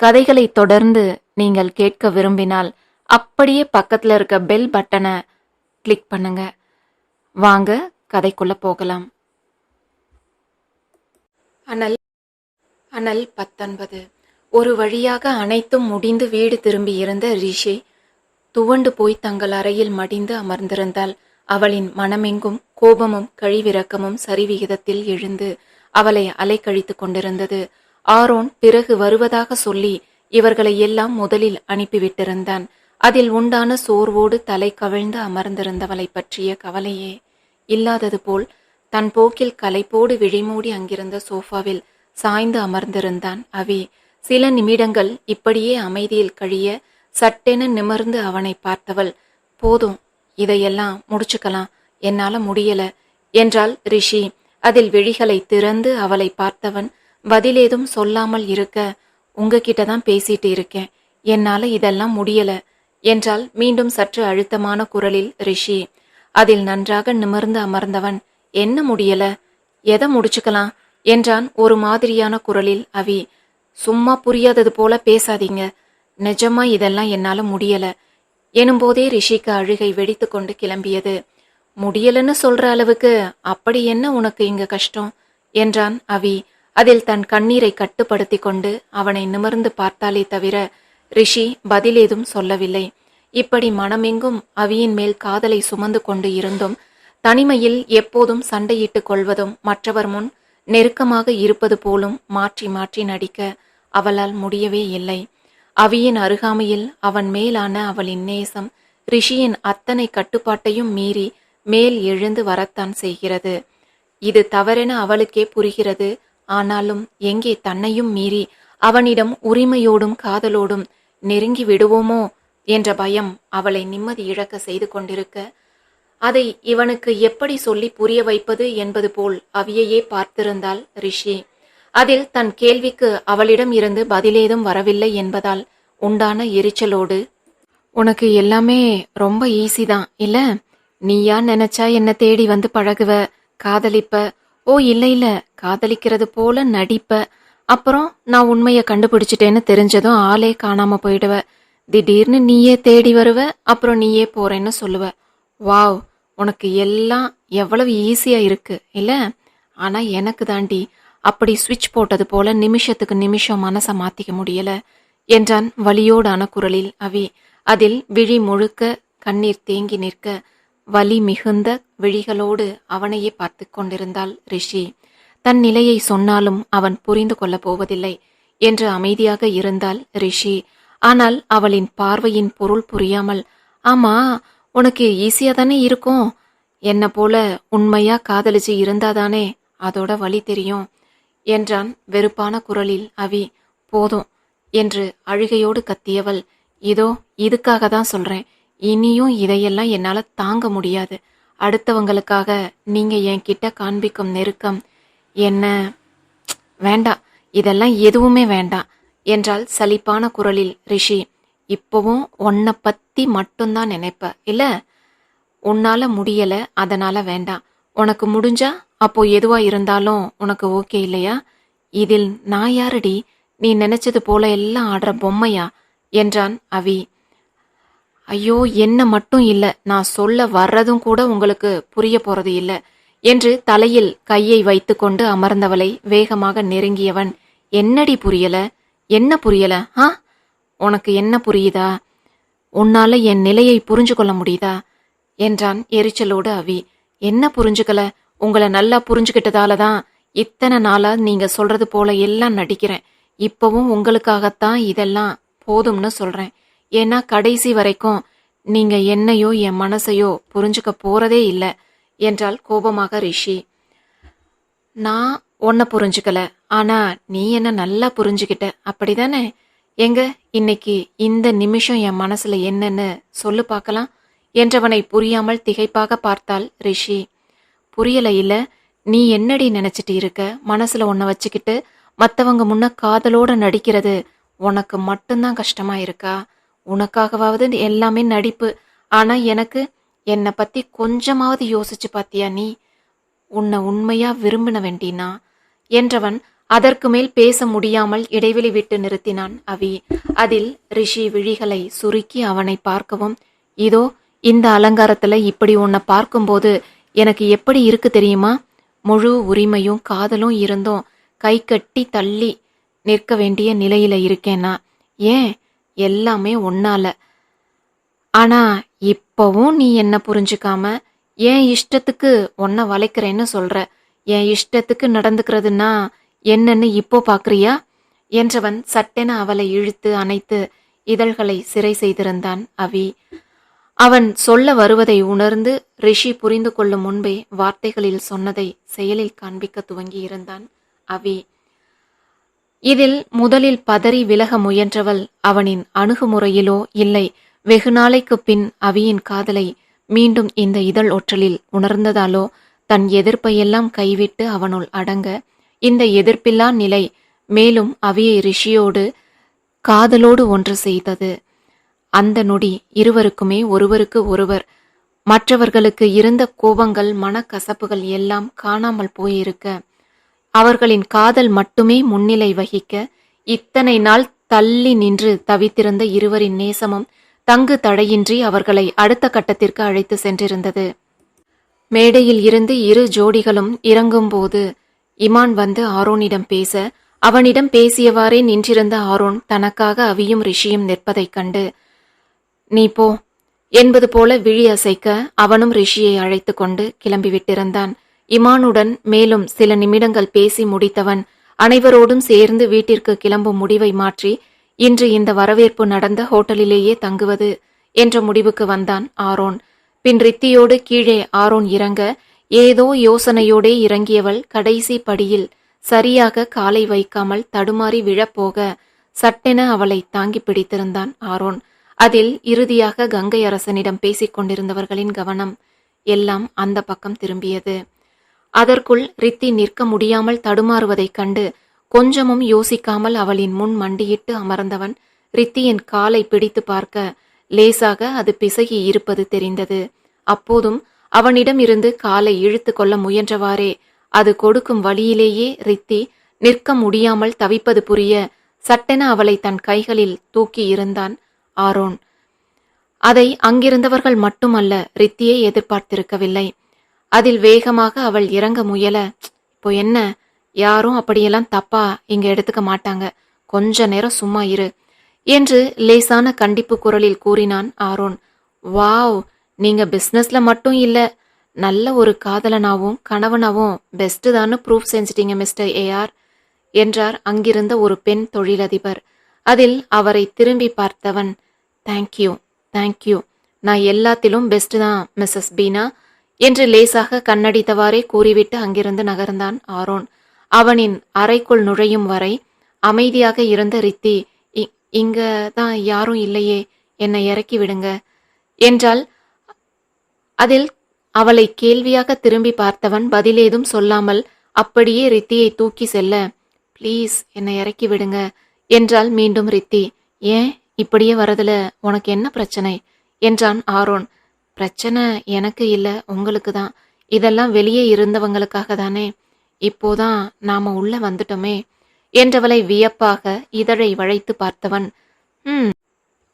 கதைகளை தொடர்ந்து நீங்கள் கேட்க விரும்பினால் அப்படியே பக்கத்துல இருக்க பெல் பட்டனை கிளிக் பண்ணுங்க. வாங்க கதைக்குள்ள போகலாம். அனல் அனல் பத்தொன்பது. ஒரு வழியாக அனைத்தும் முடிந்து வீடு திரும்பி இருந்த ரிஷி துவண்டு போய் தங்கள் அறையில் மடிந்து அமர்ந்திருந்தாள். அவளின் மனமெங்கும் கோபமும் கழிவிறக்கமும் சரிவிகிதத்தில் எழுந்து அவளை அலைக்கழித்துக் கொண்டிருந்தது. ஆரோன் பிறகு வருவதாக சொல்லி இவர்களை எல்லாம் முதலில் அனுப்பிவிட்டிருந்தான். அதில் உண்டான சோர்வோடு தலை கவிழ்ந்து அமர்ந்திருந்தவளை பற்றிய கவலையே இல்லாதது போல் தன் போக்கில் கலைப்போடு விழிமூடி அங்கிருந்த சோஃபாவில் சாய்ந்து அமர்ந்திருந்தான் அவி. சில நிமிடங்கள் இப்படியே அமைதியில் கழிய சட்டென நிமிர்ந்து அவனை பார்த்தவள் போதும் இதையெல்லாம் முடிச்சுக்கலாம் என்னால முடியல என்றாள் ரிஷி. அதில் விழிகளை திறந்து அவளை பார்த்தவன் பதிலேதும் சொல்லாமல் இருக்க உங்ககிட்ட தான் பேசிட்டு இருக்கேன். என்னால இதெல்லாம் முடியல. என்றால் மீண்டும் சற்று அழுத்தமான குரலில் ரிஷி அதில் நன்றாக நிமிர்ந்து அமர்ந்தவன். என்ன முடியல? எதை முடிச்சுக்கலாம்? என்றான் ஒரு மாதிரியான குரலில் அவி. சும்மா புரியாதது போல பேசாதீங்க. நிஜமா இதெல்லாம் என்னால முடியல. எனும்போதே ரிஷிக்கு அழுகை வெடித்து கொண்டு கிளம்பியது. முடியலன்னு சொல்ற அளவுக்கு அப்படி என்ன உனக்கு இங்க கஷ்டம்? என்றான் அவி. அதில் தன் கண்ணீரை கட்டுப்படுத்தி கொண்டு அவனை நிமிர்ந்து பார்த்தாலே தவிர ரிஷி பதிலேதும் சொல்லவில்லை. இப்படி மனமெங்கும் அவியின் மேல் காதலை சுமந்து கொண்டு இருந்தும் தனிமையில் எப்போதும் சண்டையிட்டுக் கொள்வதும் மற்றவர் முன் நெருக்கமாக இருப்பது போலும் மாற்றி மாற்றி நடிக்க அவளால் முடியவே இல்லை. அவியின் அருகாமையில் அவன் மேலான அவளின் நேசம் ரிஷியின் அத்தனை கட்டுப்பாட்டையும் மீறி மேல் எழுந்து வரத்தான் செய்கிறது. இது தவறென அவளுக்கே புரிகிறது. ஆனாலும் எங்கே தன்னையும் மீறி அவனிடம் உரிமையோடும் காதலோடும் நெருங்கி விடுவோமோ என்ற பயம் அவளை நிம்மதி இழக்க செய்து கொண்டிருக்க அதை இவனுக்கு எப்படி சொல்லி புரிய வைப்பது என்பது போல் அவியையே பார்த்திருந்தாள் ரிஷி. அதில் தன் கேள்விக்கு அவளிடம் இருந்து பதிலேதும் வரவில்லை என்பதால் உண்டான எரிச்சலோடு உனக்கு எல்லாமே ரொம்ப ஈஸி தான் இல்ல? நீயா நினைச்சா என்ன தேடி வந்து பழகுவ காதலிப்ப ஓ இல்லை இல்லை. காதலிக்கிறது போல நடிப்ப. அப்புறம் நான் உண்மையை கண்டுபிடிச்சிட்டேன்னு தெரிஞ்சதும் ஆளே காணாம போயிடுவ. திடீர்னு நீயே தேடி வருவ அப்புறம் நீயே போறேன்னு சொல்லுவ. வாவ் உனக்கு எல்லாம் எவ்வளவு ஈஸியா இருக்கு இல்ல? ஆனா எனக்கு தாண்டி அப்படி சுவிட்ச் போட்டது போல நிமிஷத்துக்கு நிமிஷம் மனச மாத்திக்க முடியல. என்றான் வலியோடான குரலில் அவி. அதில் விழி முழுக்க கண்ணீர் தேங்கி நிற்க. வலி மிகுந்த விழிகளோடு அவனையே பார்த்து கொண்டிருந்தாள் ரிஷி. தன் நிலையை சொன்னாலும் அவன் புரிந்து கொள்ளப் போவதில்லை என்று அமைதியாக இருந்தாள் ரிஷி. ஆனால் அவளின் பார்வையின் பொருள் புரியாமல் ஆமா உனக்கு ஈஸியா தானே இருக்கும்? என்ன போல உண்மையா காதலிச்சு இருந்தாதானே அதோட வழி தெரியும் என்றான் வெறுப்பான குரலில் அவி. போதும் என்று அழுகையோடு கத்தியவள். இதோ இதுக்காக தான் சொல்றேன். இனியும் இதையெல்லாம் என்னால் தாங்க முடியாது. அடுத்தவங்களுக்காக நீங்கள் என்கிட்ட காண்பிக்கும் நெருக்கம் என்ன? வேண்டாம் இதெல்லாம் எதுவுமே வேண்டாம் என்றால் சலிப்பான குரலில் ரிஷி. இப்போவும் உன்னை பற்றி மட்டும்தான் நினைப்ப இல்லை? உன்னால் முடியலை அதனால் வேண்டாம். உனக்கு முடிஞ்சா அப்போ எதுவாக இருந்தாலும் உனக்கு ஓகே இல்லையா? இதில் நான் யாரடி? நீ நினைச்சது போல எல்லாம் ஆடுற பொம்மையா? என்றான் அவி. ஐயோ என்ன மட்டும் இல்ல. நான் சொல்ல வர்றதும் கூட உங்களுக்கு புரிய போறது இல்ல. என்று தலையில் கையை வைத்துக்கொண்டு அமர்ந்தவளை வேகமாக நெருங்கியவன் என்னடி புரியல? என்ன புரியல? ஆ? உனக்கு என்ன புரியுதா? உன்னால என் நிலையை புரிஞ்சு கொள்ள முடியுதா? என்றான் எரிச்சலோடு அவி. என்ன புரிஞ்சுக்கல? உங்களை நல்லா புரிஞ்சுக்கிட்டதால தான் இத்தனை நாளா நீங்க சொல்றது போல எல்லாம் நடிக்கிறேன். இப்பவும் உங்களுக்காகத்தான் இதெல்லாம் போதும்னு சொல்றேன். ஏன்னா கடைசி வரைக்கும் நீங்க என்னையோ என் மனசையோ புரிஞ்சுக்க போறதே இல்லை என்றால் கோபமாக ரிஷி. நான் உன்னை புரிஞ்சுக்கல. ஆனா நீ என்ன நல்லா புரிஞ்சுக்கிட்ட. அப்படிதானே? எங்க? இன்னைக்கு இந்த நிமிஷம் என் மனசுல என்னன்னு சொல்லு பார்க்கலாம் என்றவனை புரியாமல் திகைப்பாக பார்த்தாள் ரிஷி. புரியல இல்ல நீ என்னடி நினைச்சிட்டு இருக்க? மனசுல உன்னை வச்சுக்கிட்டு மத்தவங்க முன்ன காதலோட நடிக்கிறது உனக்கு மட்டும்தான் கஷ்டமா இருக்கா? உனக்காகவாவது எல்லாமே நடிப்பு. ஆனா எனக்கு என்னை பத்தி கொஞ்சமாவது யோசிச்சு பாத்தியா நீ? உன்னை உண்மையா விரும்பின வேண்டினா? என்றவன் அதற்கு மேல் பேச முடியாமல் இடைவெளி விட்டு நிறுத்தினான் அவி. அதில் ரிஷி விழிகளை சுருக்கி அவனை பார்க்கவும் இதோ இந்த அலங்காரத்துல இப்படி உன்னை பார்க்கும்போது எனக்கு எப்படி இருக்கு தெரியுமா? முழு உரிமையும் காதலும் இருந்தும். கை கட்டி தள்ளி நிற்க வேண்டிய நிலையில இருக்கேனா ஏன்? எல்லாமே ஒன்னால ஆனா இப்பவும் நீ என்ன புரிஞ்சுக்காம என் இஷ்டத்துக்கு உன்னை வளைக்கிறேன்னு சொல்ற. என் இஷ்டத்துக்கு நடந்துக்கிறதுன்னா என்னன்னு இப்போ பாக்குறியா? என்றவன் சட்டென அவளை இழுத்து அணைத்து இதழ்களை சிறை செய்திருந்தான் அவி. அவன் சொல்ல வருவதை உணர்ந்து ரிஷி புரிந்து கொள்ளும் முன்பே வார்த்தைகளில் சொன்னதை செயலில் காண்பிக்க துவங்கி இருந்தான் அவி. இதில் முதலில் பதறி விலக முயன்றவள் அவனின் அணுகுமுறையிலோ இல்லை. வெகு நாளைக்குப் பின் அவியின் காதலை மீண்டும் இந்த இதழ் ஒற்றலில் உணர்ந்ததாலோ தன் எதிர்ப்பையெல்லாம் கைவிட்டு அவனுள் அடங்க இந்த எதிர்ப்பில்லா நிலை மேலும் அவியை ரிஷியோடு காதலோடு ஒன்று செய்தது. அந்த நொடி இருவருக்குமே ஒருவருக்கு ஒருவர் மற்றவர்களுக்கு இருந்த கோபங்கள் மனக்கசப்புகள் எல்லாம் காணாமல் போயிருக்க அவர்களின் காதல் மட்டுமே முன்னிலை வகிக்க இத்தனை நாள் தள்ளி நின்று தவித்திருந்த இருவரின் நேசமும் தங்கு தடையின்றி அவர்களை அடுத்த கட்டத்திற்கு அழைத்து சென்றிருந்தது. மேடையில் இருந்து இரு ஜோடிகளும் இறங்கும்போது இமான் வந்து ஆரோனிடம் பேச அவனிடம் பேசியவாறே நின்றிருந்த ஆரோன் தனக்காக அவியும் ரிஷியும் நிற்பதைக் கண்டு நீ போ என்பது போல விழி அசைக்க அவனும் ரிஷியை அழைத்து கொண்டு கிளம்பிவிட்டிருந்தான். இமானுடன் மேலும் சில நிமிடங்கள் பேசி முடித்தவன் அனைவரோடும் சேர்ந்து வீட்டிற்கு கிளம்பும் முடிவை மாற்றி இன்று இந்த வரவேற்பு நடந்த ஹோட்டலிலேயே தங்குவது என்ற முடிவுக்கு வந்தான் ஆரோன். பின் ரித்தியோடு கீழே ஆரோன் இறங்க ஏதோ யோசனையோடே இறங்கியவள் கடைசி படியில் சரியாக காலை வைக்காமல் தடுமாறி விழப்போக சட்டென அவளை தாங்கி பிடித்திருந்தான் ஆரோன். அதில் இறுதியாக கங்கை அரசனிடம் பேசிக் கொண்டிருந்தவர்களின் கவனம் எல்லாம் அந்த பக்கம் திரும்பியது. அதற்குள் ரித்தி நிற்க முடியாமல் தடுமாறுவதைக் கண்டு கொஞ்சமும் யோசிக்காமல் அவளின் முன் மண்டியிட்டு அமர்ந்தவன் ரித்தியின் காலை பிடித்து பார்க்க லேசாக அது பிசகி இருப்பது தெரிந்தது. அப்போதும் அவனிடம் இருந்து காலை இழுத்து கொள்ள முயன்றவாறே அது கொடுக்கும் வழியிலேயே ரித்தி நிற்க முடியாமல் தவிப்பது புரிய சட்டென அவளை தன் கைகளில் தூக்கி இருந்தான் ஆரோன். அதை அங்கிருந்தவர்கள் மட்டுமல்ல ரித்தியை எதிர்பார்த்திருக்கவில்லை. அதில் வேகமாக அவள் இறங்க முயல இப்போ என்ன? யாரும் அப்படியெல்லாம் தப்பா இங்க எடுத்துக்க மாட்டாங்க. கொஞ்ச நேரம் சும்மா இரு என்று லேசான கண்டிப்பு குரலில் கூறினான் ஆரோன். வாவ்! நீங்க பிஸ்னஸ்ல மட்டும் இல்ல நல்ல ஒரு காதலனாவும் கணவனாவும் பெஸ்ட் தான்னு ப்ரூஃப் செஞ்சிட்டீங்க மிஸ்டர் ஏஆர் என்றார் அங்கிருந்த ஒரு பெண் தொழிலதிபர். அதில் அவரை திரும்பி பார்த்தவன் தேங்க்யூ தேங்க்யூ நான் எல்லாத்திலும் பெஸ்ட் தான் மிஸ்ஸஸ் பீனா என்று லேசாக கண்ணடித்தவாறே கூறிவிட்டு அங்கிருந்து நகர்ந்தான் ஆரோன். அவனின் அறைக்குள் நுழையும் வரை அமைதியாக இருந்த ரித்தி "இ- இங்க தான் யாரும் இல்லையே என்னை இறக்கி விடுங்க என்றால் அதில் அவளை கேள்வியாக திரும்பி பார்த்தவன் பதிலேதும் சொல்லாமல் அப்படியே ரித்தியை தூக்கி செல்ல ப்ளீஸ் என்னை இறக்கி விடுங்க என்றால் மீண்டும் ரித்தி. ஏன்? இப்படியே வரதுல உனக்கு என்ன பிரச்சனை? என்றான் ஆரோன். பிரச்சனை எனக்கு இல்லை உங்களுக்கு தான். இதெல்லாம் வெளியே இருந்தவங்களுக்காக தானே. இப்போதான் நாம உள்ள வந்துட்டோமே. என்றவளை வியப்பாக இதழை வளைத்து பார்த்தவன் ம்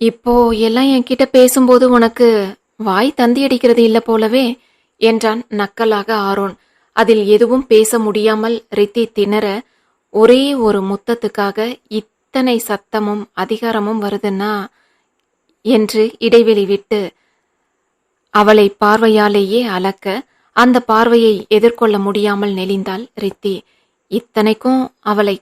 இப்போ எல்லாம் என்கிட்ட பேசும்போது உனக்கு வாய் தந்தி அடிக்கிறது இல்ல போலவே என்றான் நக்கலாக ஆரோன். அதில் எதுவும் பேச முடியாமல் ரித்தி திணற ஒரே ஒரு முத்தத்துக்காக இத்தனை சத்தமும் அதிகாரமும் வருதுன்னா? என்று இடைவெளி விட்டு அவளை பார்வையாலேயே அளக்க அந்த பார்வையை எதிர்கொள்ள முடியாமல் நெளிந்தாள் ரித்தி. இத்தனைக்கும் அவளை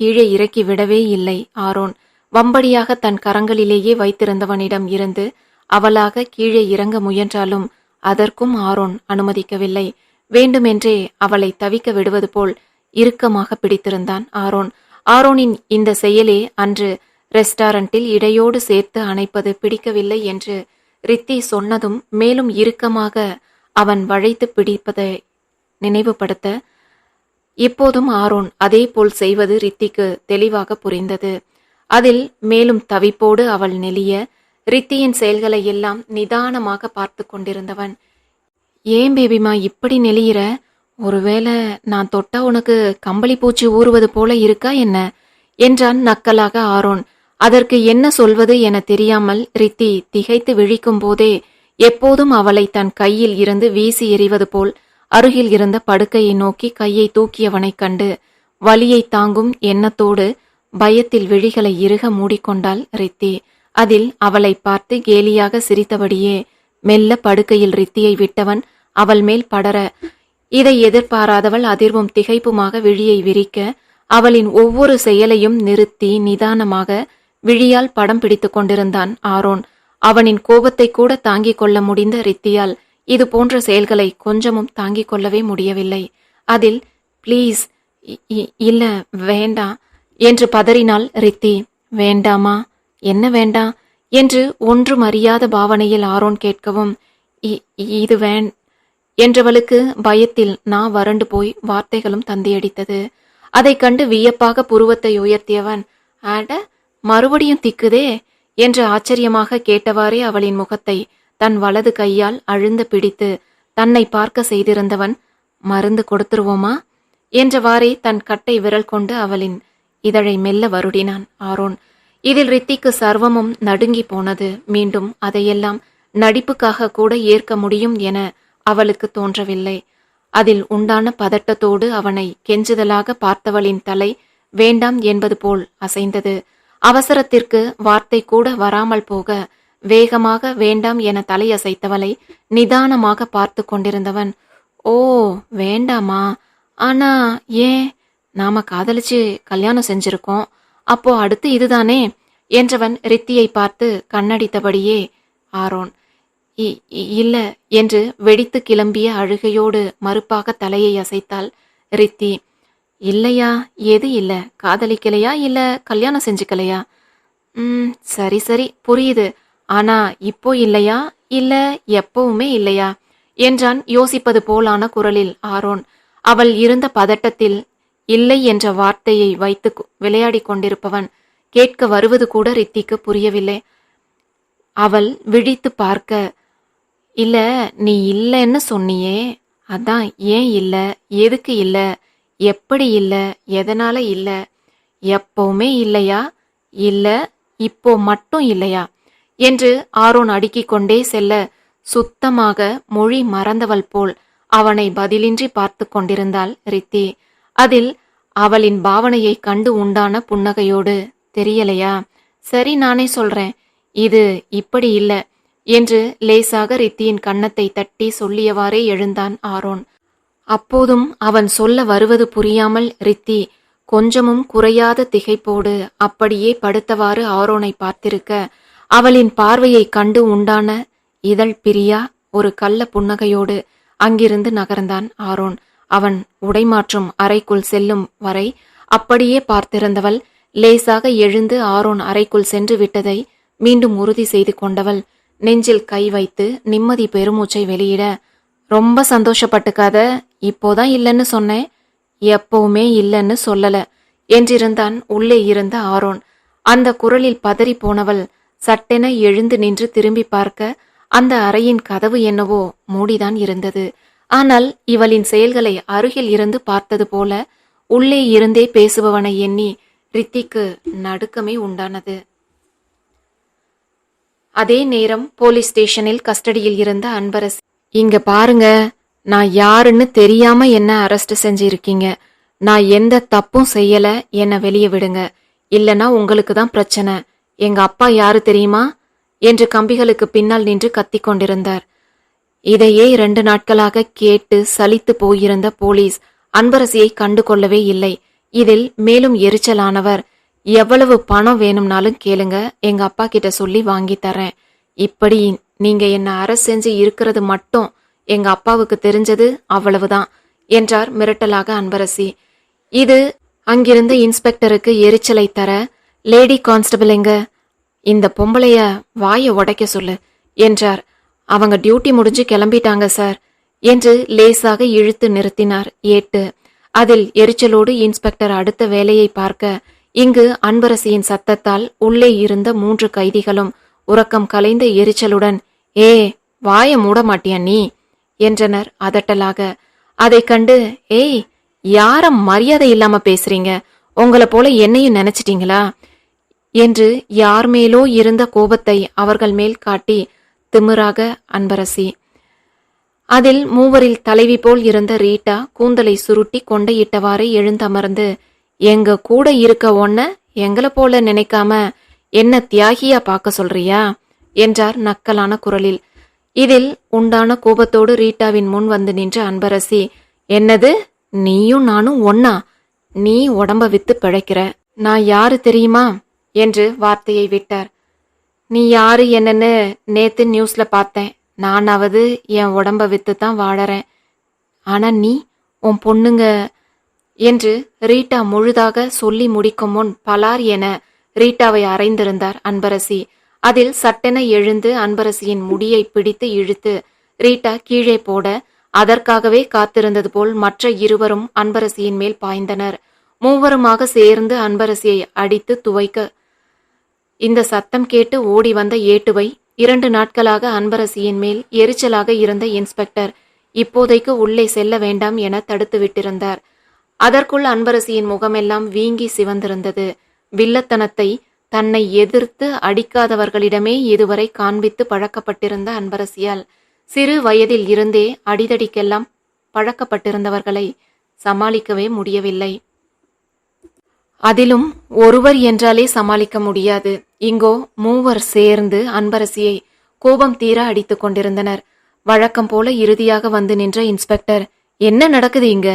கீழே இறக்கி விடவே இல்லை ஆரோன். வம்படியாக தன் கரங்களிலேயே வைத்திருந்தவனிடம் இருந்து அவளாக கீழே இறங்க முயன்றாலும் அதற்கும் ஆரோன் அனுமதிக்கவில்லை. வேண்டுமென்றே அவளை தவிக்க விடுவது போல் இறுக்கமாக பிடித்திருந்தான் ஆரோன். ஆரோனின் இந்த செயலே அன்று ரெஸ்டாரண்டில் இடையோடு சேர்த்து அணைப்பது பிடிக்கவில்லை என்று ரித்தி சொன்னதும் மேலும் இறுக்கமாக அவன் வளைத்து பிடிப்பதை நினைவுபடுத்த இப்போதும் ஆரோன் அதேபோல் செய்வது ரித்திக்கு தெளிவாக புரிந்தது. அதில் மேலும் தவிப்போடு அவள் நெளிய ரித்தியின் செயல்களை எல்லாம் நிதானமாக பார்த்து கொண்டிருந்தவன். ஏன் பேபிமா இப்படி நெளியிற? ஒருவேளை நான் தொட்டா உனக்கு கம்பளி பூச்சி ஊறுவது போல இருக்கா என்ன? என்றான் நக்கலாக ஆரோன். அதற்கு என்ன சொல்வது என தெரியாமல் ரித்தி திகைத்து விழிக்கும் போதே எப்போதும் அவளை தன் கையில் இருந்து வீசி எறிவது போல் அருகில் இருந்த படுக்கையை நோக்கி கையை தூக்கியவனைக் கண்டு வலியை தாங்கும் எண்ணத்தோடு பயத்தில் விழிகளை இறுக மூடிக்கொண்டாள் ரித்தி. அதில் அவளை பார்த்து கேலியாக சிரித்தபடியே மெல்ல படுக்கையில் ரித்தியை விட்டவன் அவள் மேல் படர. இதை எதிர்பாராதவள் அதிர்வும் திகைப்புமாக விழியை விரிக்க அவளின் ஒவ்வொரு செயலையும் நிறுத்தி நிதானமாக விழியால் படம் பிடித்து கொண்டிருந்தான் ஆரோன். அவனின் கோபத்தை கூட தாங்கிக் கொள்ள முடிந்த ரித்தியால் இது போன்ற செயல்களை கொஞ்சமும் தாங்கிக் கொள்ளவே முடியவில்லை. அதில் ப்ளீஸ் இல்ல வேண்டாம் என்று பதறினாள் ரித்தி. வேண்டாமா? என்ன வேண்டாம் என்று ஒன்றும் அறியாத பாவனையில் ஆரோன் கேட்கவும் "இ- இது வேண் என்றவளுக்கு பயத்தில் நா வறண்டு போய் வார்த்தைகளும் தந்தியடித்தது. அதைக் கண்டு வியப்பாக புருவத்தை உயர்த்தியவன் அட மறுபடியும் திக்குதே என்று ஆச்சரியமாக கேட்டவாறே அவளின் முகத்தை தன் வலது கையால் அழுந்து பிடித்து தன்னை பார்க்க செய்திருந்தவன் மருந்து கொடுத்துருவோமா? என்றவாறே தன் கட்டை விரல் கொண்டு அவளின் இதழை மெல்ல வருடினான். ஆரோன் இதில் ரித்திக்கு சர்வமும் நடுங்கி போனது. மீண்டும் அதையெல்லாம் நடிப்புக்காக கூட ஏற்க முடியும் என அவளுக்கு தோன்றவில்லை. அதில் உண்டான பதட்டத்தோடு அவனை கெஞ்சுதலாக பார்த்தவளின் தலை வேண்டாம் என்பது போல் அசைந்தது. அவசரத்திற்கு வார்த்தை கூட வராமல் போக வேகமாக வேண்டாம் என தலையசைத்தவளை நிதானமாக பார்த்து கொண்டிருந்தவன் ஓ வேண்டாமா? ஆனா ஏன்? நாம காதலிச்சு கல்யாணம் செஞ்சிருக்கோம். அப்போ அடுத்து இதுதானே? என்றவன் ரித்தியை பார்த்து கண்ணடித்தபடியே ஆரோன் "இ- இ- இல்ல என்று வெடித்து கிளம்பிய அழுகையோடு மறுப்பாக தலையை அசைத்தாள் ரித்தி. இல்லையா? எது இல்ல? காதலிக்கலையா? இல்ல கல்யாணம் செஞ்சுக்கலையா? ம் சரி சரி புரியுது. ஆனா இப்போ இல்லையா? இல்ல எப்பவுமே இல்லையா? என்றான் யோசிப்பது போலான குரலில் ஆரோன். அவள் இருந்த பதட்டத்தில் இல்லை என்ற வார்த்தையை வைத்து விளையாடி கொண்டிருப்பவன் கேட்க வருவது கூட ரித்திக்கு புரியவில்லை. அவள் விழித்து பார்க்க இல்ல நீ இல்லைன்னு சொன்னியே. அதான் ஏன் இல்ல? எதுக்கு இல்லை? எப்படி இல்லை? எதனால இல்லை? எப்பவுமே இல்லையா? இல்லை இப்போ மட்டும் இல்லையா? என்று ஆரோன் அடுக்கிக் கொண்டே செல்ல சுத்தமாக மொழி மறந்தவள் போல் அவனை பதிலின்றி பார்த்து கொண்டிருந்தாள் ரித்தி. அதில் அவளின் பாவனையை கண்டு உண்டான புன்னகையோடு தெரியலையா? சரி நானே சொல்றேன். இது இப்படி இல்லை என்று லேசாக ரித்தியின் கன்னத்தை தட்டி சொல்லியவாறே எழுந்தான் ஆரோன். அப்போதும் அவன் சொல்ல வருவது புரியாமல் ரித்தி கொஞ்சமும் குறையாத திகைப்போடு அப்படியே படுத்தவாறு ஆரோனை பார்த்திருக்க அவளின் பார்வையை கண்டு உண்டான இதழ் பிரியா ஒரு கள்ள புன்னகையோடு அங்கிருந்து நகர்ந்தான் ஆரோன். அவன் உடைமாற்றும் அறைக்குள் செல்லும் வரை அப்படியே பார்த்திருந்தவள் லேசாக எழுந்து ஆரோன் அறைக்குள் சென்று விட்டதை மீண்டும் உறுதி செய்து கொண்டவள் நெஞ்சில் கை வைத்து நிம்மதி பெருமூச்சை வெளியிட ரொம்ப சந்தோஷப்பட்டுக்காத இப்போதான் இல்லைன்னு சொன்னேன். எப்பவுமே இல்லைன்னு சொல்லல. என்றிருந்தான் உள்ளே இருந்த ஆரோன். அந்த குரலில் பதறி போனவள் சட்டென எழுந்து நின்று திரும்பி பார்க்க அந்த அறையின் கதவு என்னவோ மூடிதான் இருந்தது. ஆனால் இவளின் செயல்களை அருகில் இருந்து பார்த்தது போல உள்ளே இருந்தே பேசுபவனை எண்ணி ரித்திக்கு நடுக்கமே உண்டானது. அதே நேரம் போலீஸ் ஸ்டேஷனில் கஸ்டடியில் இருந்த அன்பரசி இங்க பாருங்க நான் யாருன்னு தெரியாம என்ன அரெஸ்ட் செஞ்சிருக்கீங்க? நான் எந்த தப்பும் செய்யல என்னை வெளியே விடுங்க. இல்லனா உங்களுக்கு தான் பிரச்சனை. எங்க அப்பா யாரு தெரியுமா? என்று கம்பிகளுக்கு பின்னால் நின்று கத்திக் கொண்டிருந்தார். இதையே இரண்டு நாட்களாக கேட்டு சலித்து போயிருந்த போலீஸ் அன்பரசியை கண்டு கொள்ளவே இல்லை. இதில் மேலும் எரிச்சலானவர் எவ்வளவு பணம் வேணும்னாலும் கேளுங்க எங்க அப்பா கிட்ட சொல்லி வாங்கி தரேன். இப்படி நீங்க என்ன அரசு செஞ்சு இருக்கிறது மட்டும் எங்க அப்பாவுக்கு தெரிஞ்சது அவ்வளவுதான் என்றார் மிரட்டலாக அன்பரசி. இது அங்கிருந்த இன்ஸ்பெக்டருக்கு எரிச்சலை தர லேடி கான்ஸ்டபிள் எங்க? இந்த பொம்பளைய வாயை உடைக்க சொல்லு என்றார். அவங்க டியூட்டி முடிஞ்சு கிளம்பிட்டாங்க சார் என்று லேசாக இழுத்து நிறுத்தினார் ஏட்டு. அதில் எரிச்சலோடு இன்ஸ்பெக்டர் அடுத்த வேலையை பார்க்க இங்கு அன்பரசியின் சத்தத்தால் உள்ளே இருந்த மூன்று கைதிகளும் உறக்கம் கலைந்த எரிச்சலுடன் ஏ வாய மூட மாட்டியா நீ? என்றனர். அதட்டலாக அதைக் கண்டு ஏய் யார மரியாதை இல்லாம பேசுறீங்க? உங்களை போல என்னையும் நினைச்சிட்டீங்களா? என்று யார் மேலோ இருந்த கோபத்தை அவர்கள் மேல் காட்டி திமிராக அன்பரசி. அதில் மூவரில் தலைவி போல் இருந்த ரீட்டா கூந்தலை சுருட்டி கொண்டையிட்டவாறு எழுந்தமர்ந்து எங்க கூட இருக்க ஒன்ன எங்களை போல நினைக்காம என்ன தியாகியா பார்க்க சொல்றியா? என்றார் நக்கலான குரலில். இதில் உண்டான கோபத்தோடு ரீட்டாவின் முன் வந்து நின்ற அன்பரசி என்னது? நீயும் நானும் ஒன்னா நீ உடம்ப வித்து பிழைக்கிற? நான் யாரு தெரியுமா? என்று வார்த்தையை விட்டார். நீ யாரு என்னன்னு நேத்து நியூஸ்ல பார்த்தேன். நானாவது என் உடம்ப வித்து தான் வாழறேன். ஆனா நீ உன் பொண்ணுங்க என்று ரீட்டா முழுதாக சொல்லி முடிக்கும் முன் பலார் என ரீட்டாவை அறைந்திருந்தார் அன்பரசி. அதில் சட்டென எழுந்து அன்பரசியின் முடியை பிடித்து இழுத்து ரீட்டா கீழே போட அதற்காகவே காத்திருந்தது போல் மற்ற இருவரும் அன்பரசியின் மேல் பாய்ந்தனர். மூவருமாக சேர்ந்து அன்பரசியை அடித்து துவைக்க இந்த சத்தம் கேட்டு ஓடி வந்த ஏட்டுவை இரண்டு நாட்களாக அன்பரசியின் மேல் எரிச்சலாக இருந்த இன்ஸ்பெக்டர் இப்போதைக்கு உள்ளே செல்ல வேண்டாம் என தடுத்து விட்டிருந்தார். அதற்குள் அன்பரசியின் முகமெல்லாம் வீங்கி சிவந்திருந்தது. வில்லத்தனத்தை தன்னை எதிர்த்து அடிக்காதவர்களிடமே இதுவரை காண்பித்து பழக்கப்பட்டிருந்த அன்பரசியால் சிறு வயதில் இருந்தே அடிதடிக்கெல்லாம் பழக்கப்பட்டிருந்தவர்களை சமாளிக்கவே முடியவில்லை. அதிலும் ஒருவர் என்றாலே சமாளிக்க முடியாது. இங்கோ மூவர் சேர்ந்து அன்பரசியை கோபம் தீர அடித்துக் கொண்டிருந்தனர். வழக்கம் போல இறுதியாக வந்து நின்ற இன்ஸ்பெக்டர் என்ன நடக்குது இங்க?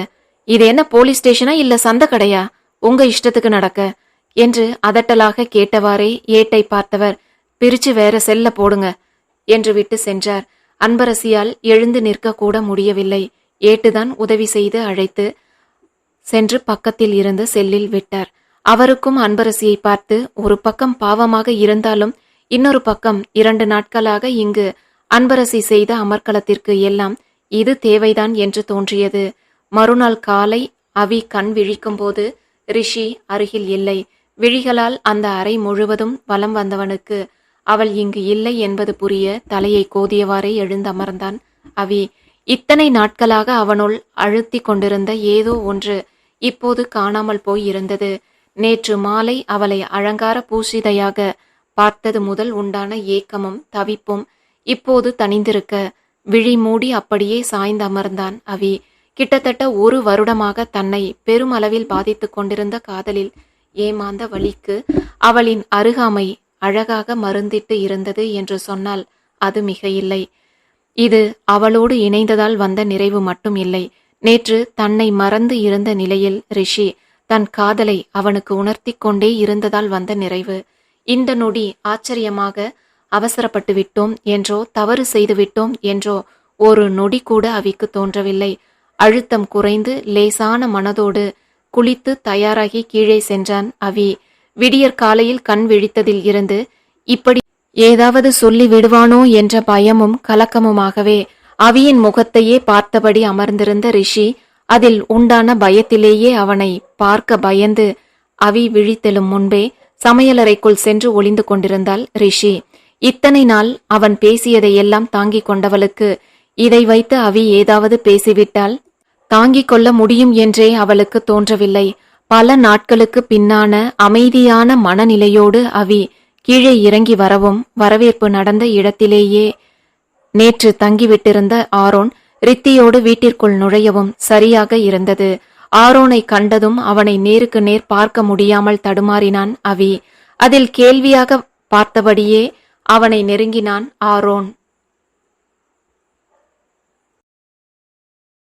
இது என்ன போலீஸ் ஸ்டேஷனா இல்ல சந்த கடையா? உங்க இஷ்டத்துக்கு நடக்க. என்று அதட்டலாக கேட்டவாறே ஏட்டை பார்த்தவர் பிரிச்சு வேற செல்ல போடுங்க என்று விட்டு சென்றார். அன்பரசியால் எழுந்து நிற்க கூட முடியவில்லை. ஏட்டுதான் உதவி செய்து அழைத்து சென்று பக்கத்தில் இருந்து செல்லில் விட்டார். அவருக்கும் அன்பரசியை பார்த்து ஒரு பக்கம் பாவமாக இருந்தாலும் இன்னொரு பக்கம் இரண்டு நாட்களாக இங்கு அன்பரசி செய்த அமர்க்களத்திற்கு எல்லாம் இது தேவைதான் என்று தோன்றியது. மறுநாள் காலை அவி கண் விழிக்கும்போது ரிஷி அருகில் இல்லை. விழிகளால் அந்த அறை முழுவதும் வலம் வந்தவனுக்கு அவள் இங்கு இல்லை என்பது புரிய தலையை கோதியவாறே எழுந்தமர்ந்தான் அவி இத்தனை நாட்களாக அவனுள் அழுத்தி கொண்டிருந்த ஏதோ ஒன்று இப்போது காணாமல் போய் இருந்தது. நேற்று மாலை அவளை அலங்கார பூசிதையாக பார்த்தது முதல் உண்டான ஏக்கமும் தவிப்பும் இப்போது தணிந்திருக்க விழி மூடி அப்படியே சாய்ந்தமர்ந்தான் அவி கிட்டத்தட்ட ஒரு வருடமாக தன்னை பெருமளவில் பாதித்துக் கொண்டிருந்த காதலில் ஏமாந்த வழிக்கு அவளின் அருகாமை அழகாக மருந்திட்டு இருந்தது என்று சொன்னால் அது மிக இல்லை இது அவளோடு இணைந்ததால் வந்த நிறைவு மட்டும் இல்லை. நேற்று தன்னை மறந்து இருந்த நிலையில் ரிஷி தன் காதலை அவனுக்கு உணர்த்தி கொண்டே இருந்ததால் வந்த நிறைவு. இந்த நொடி ஆச்சரியமாக அவசரப்பட்டு விட்டோம் என்றோ தவறு செய்துவிட்டோம் என்றோ ஒரு நொடி கூட அவிக்கு தோன்றவில்லை. அழுத்தம் குறைந்து லேசான மனதோடு குளித்து தயாராகி கீழே சென்றான் அவி. விடியற் காலையில் கண் விழித்ததில் இருந்து இப்படி ஏதாவது சொல்லி விடுவானோ என்ற பயமும் கலக்கமுமாகவே. அவியின் முகத்தையே பார்த்தபடி அமர்ந்திருந்த ரிஷி அதில் உண்டான பயத்திலேயே அவனை பார்க்க பயந்து அவி விழித்தெழும் முன்பே சமையலறைக்குள் சென்று ஒளிந்து கொண்டிருந்தாள் ரிஷி. இத்தனை நாள் அவன் பேசியதை எல்லாம் தாங்கிக் கொண்டவளுக்கு இதை வைத்து அவி ஏதாவது பேசிவிட்டால் தாங்கிக் கொள்ள முடியும் என்றே அவளுக்கு தோன்றவில்லை. பல நாட்களுக்கு பின்னான அமைதியான மனநிலையோடு அவி கீழே இறங்கி வரவும் வரவேற்பு நடந்த இடத்திலேயே நேற்று தங்கிவிட்டிருந்த ஆரோன் ரித்தியோடு வீட்டிற்குள் நுழையவும் சரியாக இருந்தது. ஆரோனை கண்டதும் அவனை நேருக்கு நேர் பார்க்க முடியாமல் தடுமாறினான் அவி. அதில் கேள்வியாக பார்த்தபடியே அவனை நெருங்கினான் ஆரோன்.